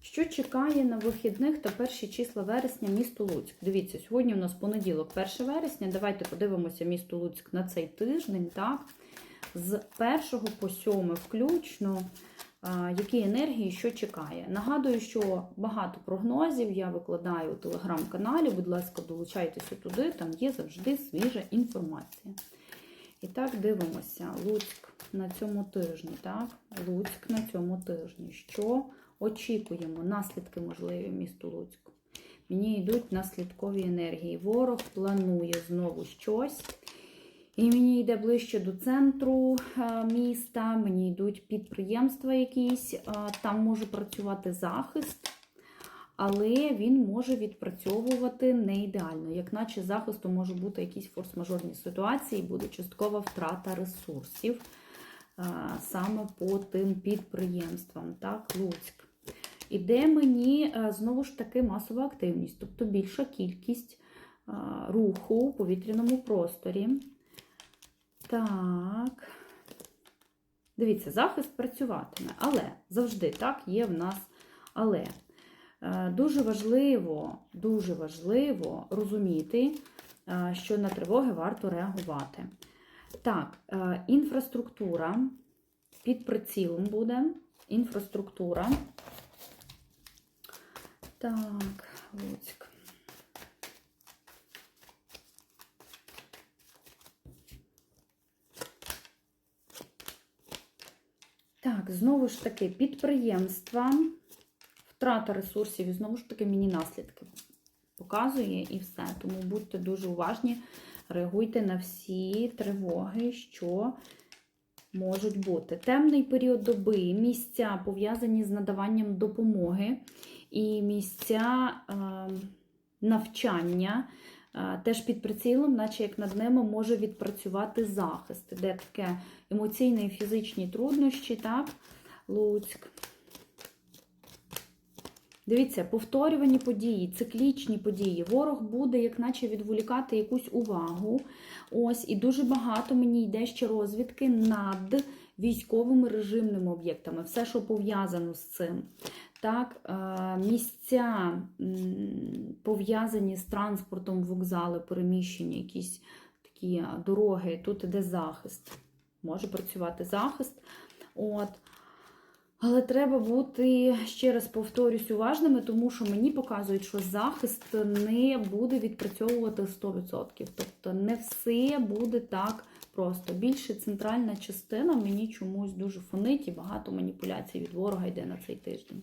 Що чекає на вихідних та перші числа вересня місто Луцьк? Дивіться, сьогодні у нас понеділок, 1 вересня. Давайте подивимося місто Луцьк на цей тиждень. так? З 1 по 7 включно, які енергії, що чекає. Нагадую, що багато прогнозів я викладаю у телеграм-каналі. Будь ласка, долучайтеся туди, там є завжди свіжа інформація. І так, дивимося. Луцьк на цьому тижні. так? Луцьк на цьому тижні. Що очікуємо? Наслідки можливі місту Луцьку. Мені йдуть наслідкові енергії. Ворог планує знову щось. І мені йде ближче до центру е, міста, мені йдуть підприємства якісь, е, там може працювати захист, але він може відпрацьовувати не ідеально. Як наче захисту може бути якісь форс-мажорні ситуації, буде часткова втрата ресурсів е, саме по тим підприємствам. Так, Луцьк. Іде мені е, знову ж таки масова активність, тобто більша кількість е, руху у повітряному просторі. Так. Дивіться, захист працюватиме, але завжди так є в нас. Але Е, дуже важливо, дуже важливо розуміти, що на тривоги варто реагувати. Так, інфраструктура під прицілом буде. Інфраструктура. Так, Луцьк. Так, знову ж таки, підприємства, втрата ресурсів і знову ж таки мені наслідки показує і все. Тому будьте дуже уважні, реагуйте на всі тривоги, що можуть бути. Темний період доби, місця пов'язані з надаванням допомоги і місця е, навчання. е, Теж під прицілом, наче як над ними може відпрацювати захист, де таке емоційні і фізичні труднощі, так, Луцьк. Дивіться, повторювані події, циклічні події. Ворог буде, як наче, відволікати якусь увагу. Ось, і дуже багато мені йде ще розвідки над військовими режимними об'єктами. Все, що пов'язано з цим. Так, е, місця пов'язані з транспортом, вокзали, переміщення, якісь такі дороги. Тут іде захист. Може працювати захист. От. Але треба бути, ще раз повторюсь, уважними, тому що мені показують, що захист не буде відпрацьовувати 100%. Тобто не все буде так просто. Більше центральна частина мені чомусь дуже фонить і багато маніпуляцій від ворога йде на цей тиждень.